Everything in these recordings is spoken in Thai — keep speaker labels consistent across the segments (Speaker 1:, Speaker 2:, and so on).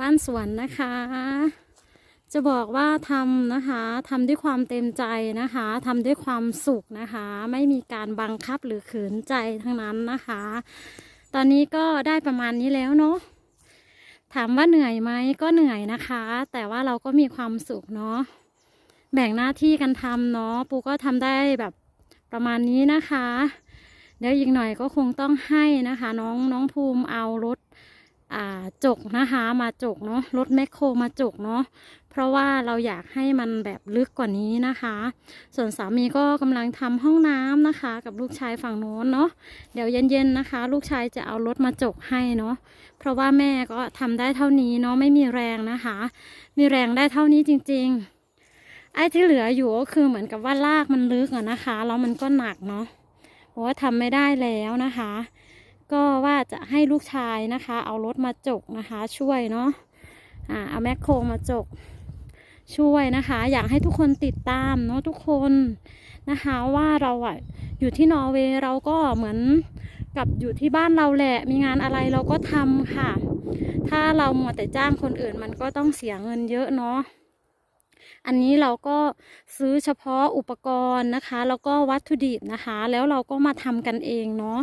Speaker 1: บ้านสวนนะคะ จะบอกว่าทำนะคะทำด้วยความเต็มใจนะคะทำด้วยความสุขนะคะ ไม่มีการบังคับหรือขืนใจทั้งนั้นนะคะ ตอนนี้ก็ได้ประมาณนี้แล้วเนาะถามว่าเหนื่อยไหมก็เหนื่อยนะคะ แต่ว่าเราก็มีความสุขเนาะแบ่งหน้าที่กันทำเนาะปูก็ทำได้แบบประมาณนี้นะคะ เดี๋ยวอีกหน่อยก็คงต้องให้นะคะ น้องน้องภูมิเอารถ จกนะคะมาจกเนาะรถแมคโครมาจกเนาะเพราะว่าเราอยากให้มันแบบลึกกว่านี้นะคะ ส่วนสามีก็กำลังทำห้องน้ำนะคะ กับลูกชายฝั่งโน้นเนาะเดี๋ยวเย็นๆนะคะ ลูกชายจะเอารถมาจกให้เนาะเพราะว่าแม่ก็ทำได้เท่านี้เนาะไม่มีแรงนะคะ มีแรงได้เท่านี้จริง ๆ ไอ้ที่เหลืออยู่ก็คือเหมือนกับว่าลากมันลึกอะนะคะแล้วมันก็หนักเนาะเพราะว่าทำไม่ได้แล้วนะคะ ก็ว่าจะให้ลูกชายนะคะ เอารถมาจกนะคะ ช่วยเนาะอ่าเอาแมคโครมาจกช่วยนะคะ อยากให้ทุกคนติดตามเนาะทุกคนนะคะว่าเราอะอยู่ที่นอร์เวย์เราก็เหมือนกับอยู่ที่บ้านเราแหละ มีงานอะไรเราก็ทำค่ะ ถ้าเรามัวแต่จ้างคนอื่นมันก็ต้องเสียเงินเยอะเนาะอันนี้เราก็ซื้อเฉพาะอุปกรณ์นะคะ แล้วก็วัตถุดิบนะคะ แล้วเราก็มาทำกันเองเนาะ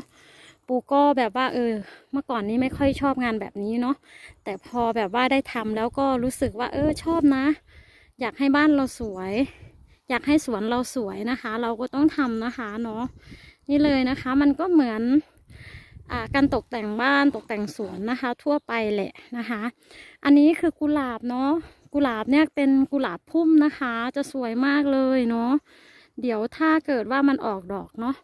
Speaker 1: ปูก็แบบว่าเออ เมื่อก่อนนี้ไม่ค่อยชอบงานแบบนี้เนาะแต่พอแบบว่าได้ทำแล้วก็รู้สึกว่า เออชอบนะ อยากให้บ้านเราสวย อยากให้สวนเราสวยนะคะ เราก็ต้องทำนะคะเนาะนี่เลยนะคะ มันก็เหมือนอการตกแต่งบ้านตกแต่งสวนนะคะ ทั่วไปแหละนะคะ อันนี้คือกุหลาบเนาะกุหลาบเนี่ยเป็นกุหลาบพุ่มนะคะ จะสวยมากเลยเนาะเดี๋ยวถ้าเกิดว่ามันออกดอกเนาะ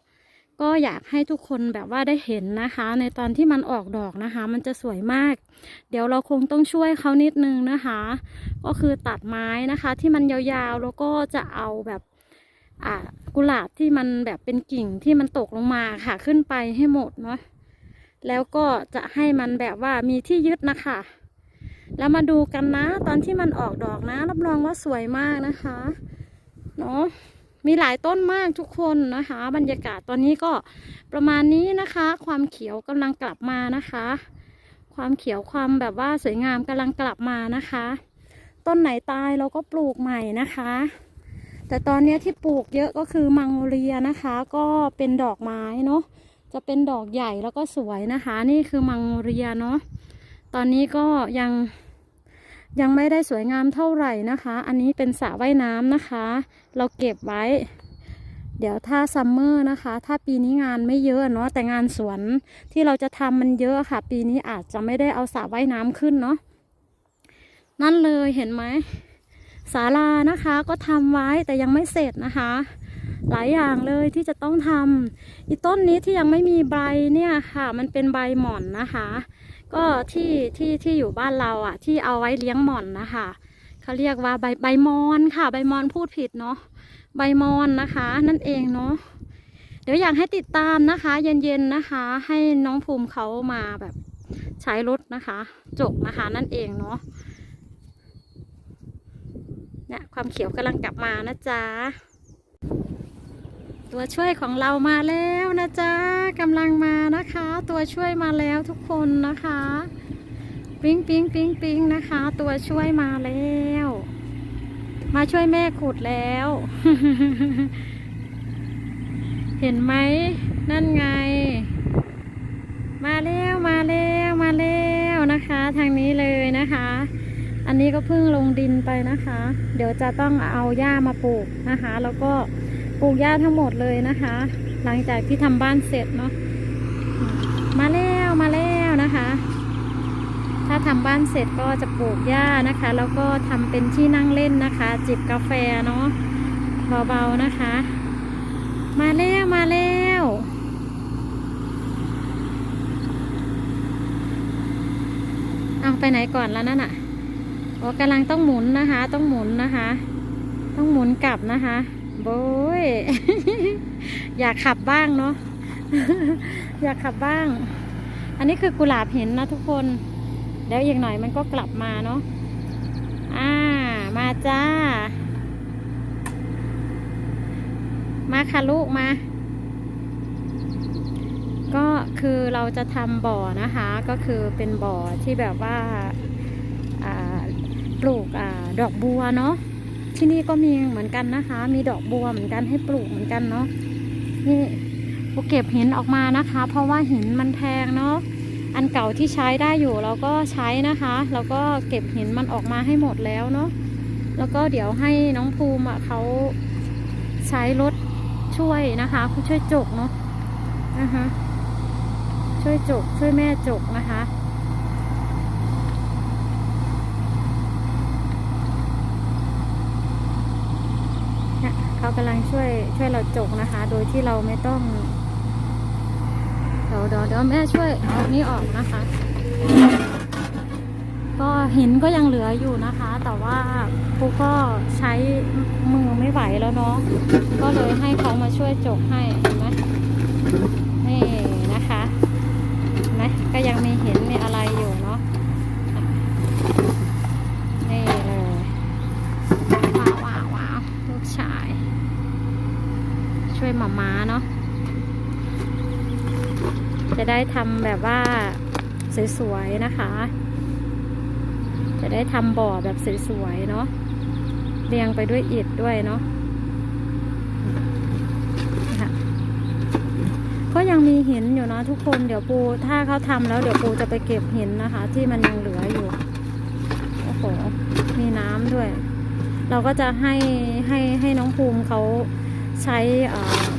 Speaker 1: ก็อยากให้ทุกคนแบบว่าได้เห็นนะคะ ในตอนที่มันออกดอกนะคะ มันจะสวยมาก เดี๋ยวเราคงต้องช่วยเขานิดนึงนะคะ ก็คือตัดไม้นะคะ ที่มันยาวๆแล้วก็จะเอาแบบอ่ากุหลาบที่มันแบบเป็นกิ่งที่มันตกลงมาค่ะขึ้นไปให้หมดเนาะแล้วก็จะให้มันแบบว่ามีที่ยึดนะคะ แล้วมาดูกันนะ ตอนที่มันออกดอกนะ รับรองว่าสวยมากนะคะ เนาะ มีหลายต้นมากทุกคนนะคะ บรรยากาศตอนนี้ก็ประมาณนี้นะคะ ความเขียวกำลังกลับมานะคะ ความเขียวความแบบว่าสวยงามกำลังกลับมานะคะ ต้นไหนตายเราก็ปลูกใหม่นะคะ แต่ตอนนี้ที่ปลูกเยอะก็คือมังโมเรียนะคะ ก็เป็นดอกไม้เนาะจะเป็นดอกใหญ่แล้วก็สวยนะคะ นี่คือมังโมเรียเนาะตอนนี้ก็ยัง ยังไม่ได้สวยงามเท่าไหร่นะคะ อันนี้เป็นสระว่ายน้ำนะคะ เราเก็บไว้ เดี๋ยวถ้าซัมเมอร์นะคะ ถ้าปีนี้งานไม่เยอะเนาะแต่งานสวนที่เราจะทำมันเยอะค่ะ ปีนี้อาจจะไม่ได้เอาสระว่ายน้ำขึ้นเนาะนั่นเลยเห็นไหมศาลานะคะก็ทำไว้แต่ยังไม่เสร็จนะคะ หลายอย่างเลยที่จะต้องทำอีต้นนี้ที่ยังไม่มีใบเนี่ยค่ะ มันเป็นใบหม่อนนะคะ ก็ที่ที่ที่อยู่บ้านเราอะ ที่เอาไว้เลี้ยงหม่อนนะคะเขาเรียกว่าใบใบมอนค่ะ ใบมอนพูดผิดเนาะใบมอนนะคะ นั่นเองเนาะเดี๋ยวอยากให้ติดตามนะคะ เย็นๆนะคะ ให้น้องภูมิเขามาแบบใช้รถนะคะ จกนะคะ นั่นเองเนาะเนี่ยความเขียวกำลังกลับมานะจ๊ะ ตัวช่วยของเรามาแล้วนะจ๊ะกำลังมานะคะ ตัวช่วยมาแล้วทุกคนนะคะ ปิ๊งปิ๊งปิ๊งปิ๊งนะคะ ตัวช่วยมาแล้ว มาช่วยแม่ขุดแล้ว เห็นไหมนั่นไง มาแล้วมาแล้วมาแล้วนะคะ ทางนี้เลยนะคะ อันนี้ก็เพิ่งลงดินไปนะคะ เดี๋ยวจะต้องเอาหญ้ามาปลูกนะคะ แล้วก็ ปลูกหญ้าทั้งหมดเลยนะคะ หลังจากที่ทำบ้านเสร็จเนาะมาแล้วมาแล้วนะคะ ถ้าทำบ้านเสร็จก็จะปลูกหญ้านะคะ แล้วก็ทำเป็นที่นั่งเล่นนะคะ จิบกาแฟเนาะเบาๆนะคะ มาแล้วมาแล้วเอาไปไหนก่อนแล้วนั่นอะโอ้กำลังต้องหมุนนะคะ ต้องหมุนนะคะ ต้องหมุนกลับนะคะ โบยอยากขับบ้างเนาะอยากขับบ้าง อันนี้คือกุหลาบเห็นนะทุกคน เดี๋ยวอีกหน่อยมันก็กลับมาเนาะอ่า มาจ้า มาค่ะลูกมา ก็คือเราจะทำบ่อนะคะ ก็คือเป็นบ่อที่แบบว่าปลูกอดอกบัวเนาะ ที่นี่ก็มีเหมือนกันนะคะ มีดอกบัวเหมือนกันให้ปลูกเหมือนกันเนาะนี่ปูเก็บหินออกมานะคะ เพราะว่าหินมันแพงเนาะอันเก่าที่ใช้ได้อยู่เราก็ใช้นะคะแล้วก็เก็บหินมันออกมาให้หมดแล้วเนาะแล้วก็เดี๋ยวให้น้องภูมิเขาใช้รถช่วยนะคะผู้ช่วยจกเนาะนะคะช่วยจกช่วยแม่จกนะคะ เขากำลังช่วยช่วยเราจกนะคะ โดยที่เราไม่ต้องเดี๋ยวเดี๋ยวเดี๋ยวแม่ช่วยเอานี้ออกนะคะ ก็หินก็ยังเหลืออยู่นะคะ แต่ว่าปูก็ใช้มือไม่ไหวแล้วเนาะก็เลยให้เขามาช่วยจกให้เห็นไหมนี่นะคะเห็นไหมก็ยังมีหินมีอะไรอยู่เนาะ นี่เลย ว้าวว้าวว้าวลูกชาย ช่วยห ม้าเนาะจะได้ทำแบบว่าสวยๆนะคะ จะได้ทำบ่อแบบสวยๆเนาะเรียงไปด้วยอิฐด้วยเนาะนะคะก็ยังมีหินอยู่นะทุกคนเดี๋ยวปูถ้าเขาทำแล้วเดี๋ยวปูจะไปเก็บหินนะคะ ที่มันยังเหลืออยู่โอ้โหมีน้ำด้วย เราก็จะให้ให้ให้น้องภูมิเขา ใช้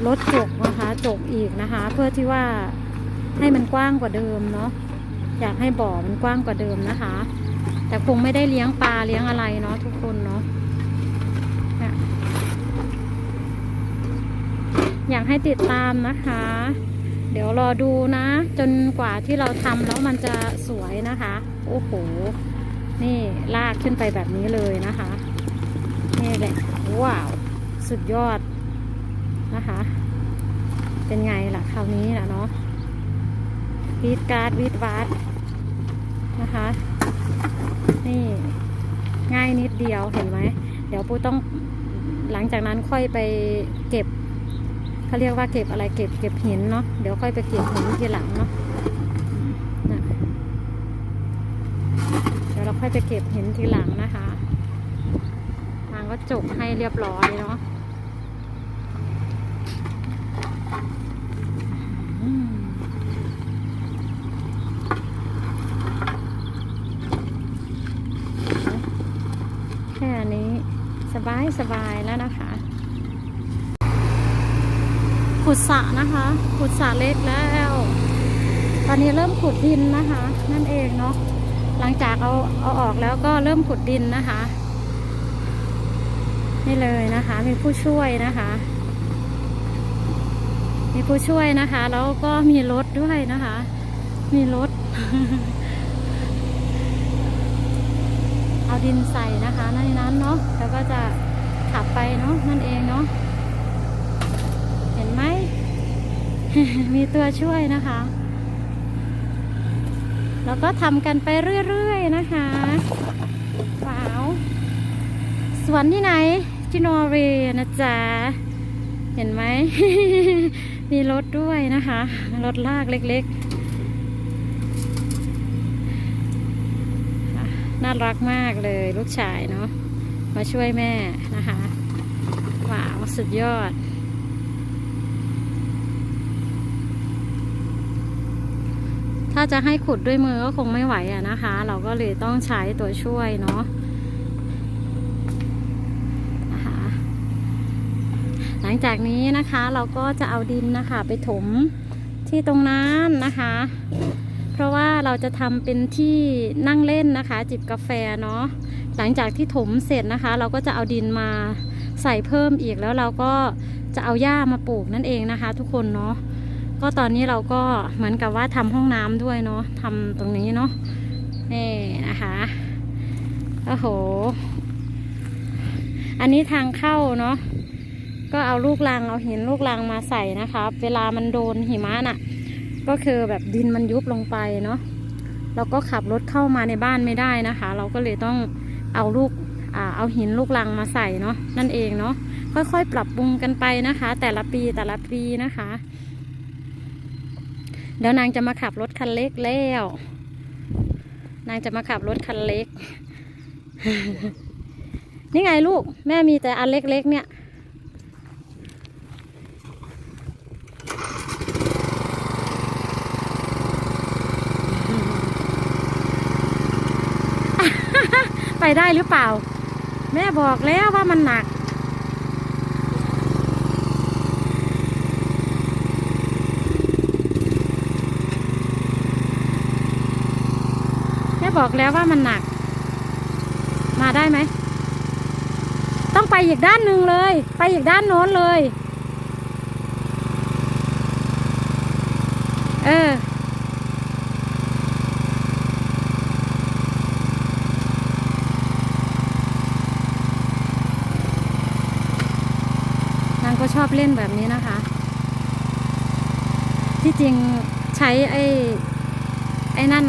Speaker 1: รถจกนะคะจกอีกนะคะ เพื่อที่ว่าให้มันกว้างกว่าเดิมเนาะอยากให้บ่อมันกว้างกว่าเดิมนะคะ แต่คงไม่ได้เลี้ยงปลาเลี้ยงอะไรเนาะทุกคนเนาะอยากให้ติดตามนะคะ เดี๋ยวรอดูนะ จนกว่าที่เราทำแล้วมันจะสวยนะคะ โอ้โห นี่ลากขึ้นไปแบบนี้เลยนะคะ นี่แหละว้าว สุดยอด นะคะ เป็นไงล่ะคราวนี้ล่ะเนาะวีดการ์ดวีดวาดนะคะ นี่ง่ายนิดเดียวเห็นไหม เดี๋ยวปูต้องหลังจากนั้นค่อยไปเก็บเขาเรียกว่าเก็บอะไรเก็บเก็บหินเนาะเดี๋ยวค่อยไปเก็บหินทีหลังเนาะนะเดี๋ยวเราค่อยไปเก็บหินทีหลังนะคะนางก็จบให้เรียบร้อยเนาะอืม แค่นี้ส บายสบายแล้วนะคะขุดสระนะคะขุดสระเล็กแล้ว ตอนนี้เริ่มขุดดินนะคะ นั่นเองเนาะหลังจากเอาเอาออกแล้วก็เริ่มขุดดินนะคะ นี่เลยนะคะ มีผู้ช่วยนะคะ มีผู้ช่วยนะคะ แล้วก็มีรถด้วยนะคะ มีรถ เอาดินใส่นะคะในนั้นเนาะแล้วก็จะขับไปเนาะนั่นเองเนาะเห็นไหม มีตัวช่วยนะคะ แล้วก็ทำกันไปเรื่อยๆนะคะว้าวสวนที่ไหนที่นอร์เวย์นะจ๊ะเห็นไหม มีรถด้วยนะคะ รถลากเล็กๆ น่ารักมากเลยลูกชายเนาะมาช่วยแม่นะคะว้าวสุดยอด ถ้าจะให้ขุดด้วยมือก็คงไม่ไหวอะนะคะ เราก็เลยต้องใช้ตัวช่วยเนาะหลังจากนี้นะคะเราก็จะเอาดินนะคะ ไปถมที่ตรงนั้นนะคะ ราะว่าเราจะทำเป็นที่นั่งเล่นนะคะ จิบกาแฟเนาะหลังจากที่ถมเสร็จนะคะ เราก็จะเอาดินมาใส่เพิ่มอีกแล้วเราก็จะเอาหญ้ามาปลูกนั่นเองนะคะ ทุกคนเนาะก็ตอนนี้เราก็เหมือนกับว่าทำห้องน้ำด้วยเนาะทำตรงนี้เนาะนี่นะคะโอ้โห อันนี้ทางเข้าเนาะก็เอาลูกรังเอาหินลูกรังมาใส่นะคะ เวลามันโดนหิมะน่ะ ก็คือแบบดินมันยุบลงไปเนาะเราก็ขับรถเข้ามาในบ้านไม่ได้นะคะ เราก็เลยต้องเอาลูกอเอาหินลูกลังมาใส่เนาะนั่นเองเนาะค่อยๆ ปรับปรุงกันไปนะคะ แต่ละปีแต่ละปีนะคะ เดี๋ยวนางจะมาขับรถคันเล็กแล้ว นางจะมาขับรถคันเล็ก นี่ไงลูก แม่มีแต่อันเล็กๆเนี่ย ไปได้หรือเปล่า แม่บอกแล้วว่ามันหนัก แม่บอกแล้วว่ามันหนัก มาได้ไหม ต้องไปอีกด้านหนึ่งเลย ไปอีกด้านโน้นเลย เออ นางก็ ชอบเล่นแบบนี้นะคะ ที่จริงใช้ไอ้ไอ้นั่น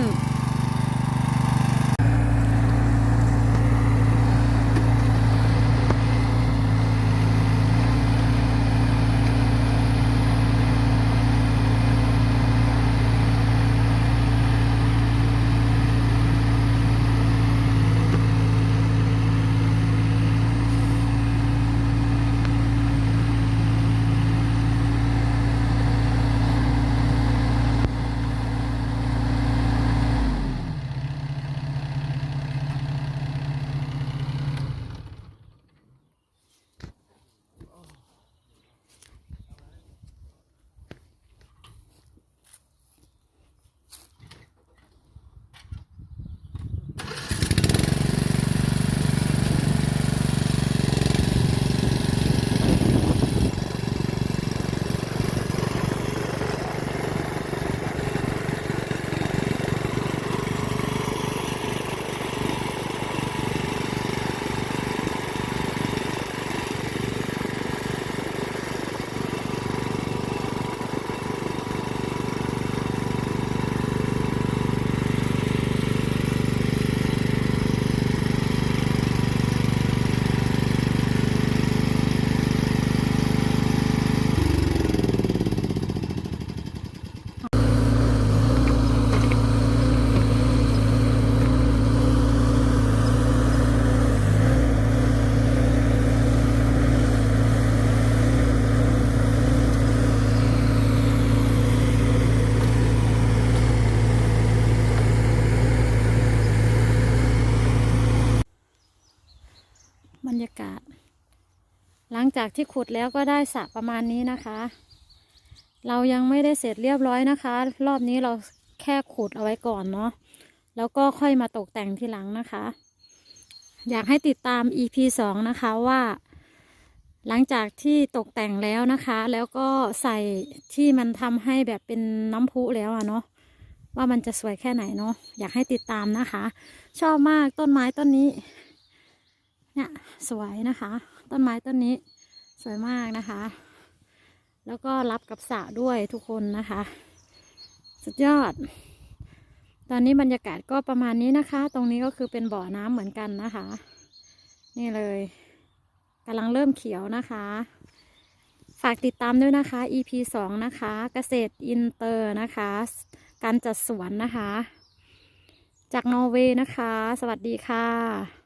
Speaker 1: จากที่ขุดแล้วก็ได้สระประมาณนี้นะคะ เรายังไม่ได้เสร็จเรียบร้อยนะคะ รอบนี้เราแค่ขุดเอาไว้ก่อนเนาะแล้วก็ค่อยมาตกแต่งทีหลังนะคะ อยากให้ติดตาม EP สองนะคะว่า หลังจากที่ตกแต่งแล้วนะคะ แล้วก็ใส่ที่มันทำให้แบบเป็นน้ำพุแล้วอะเนาะว่ามันจะสวยแค่ไหนเนาะอยากให้ติดตามนะคะ ชอบมากต้นไม้ต้นนี้เนี่ยสวยนะคะ ต้นไม้ต้นนี้ สวยมากนะคะ แล้วก็รับกับสระด้วยทุกคนนะคะ สุดยอด ตอนนี้บรรยากาศก็ประมาณนี้นะคะ ตรงนี้ก็คือเป็นบ่อน้ำเหมือนกันนะคะ นี่เลยกำลังเริ่มเขียวนะคะ ฝากติดตามด้วยนะคะ EP สองนะคะ เกษตรอินเตอร์นะคะ การจัดสวนนะคะ จากนอร์เวย์นะคะ สวัสดีค่ะ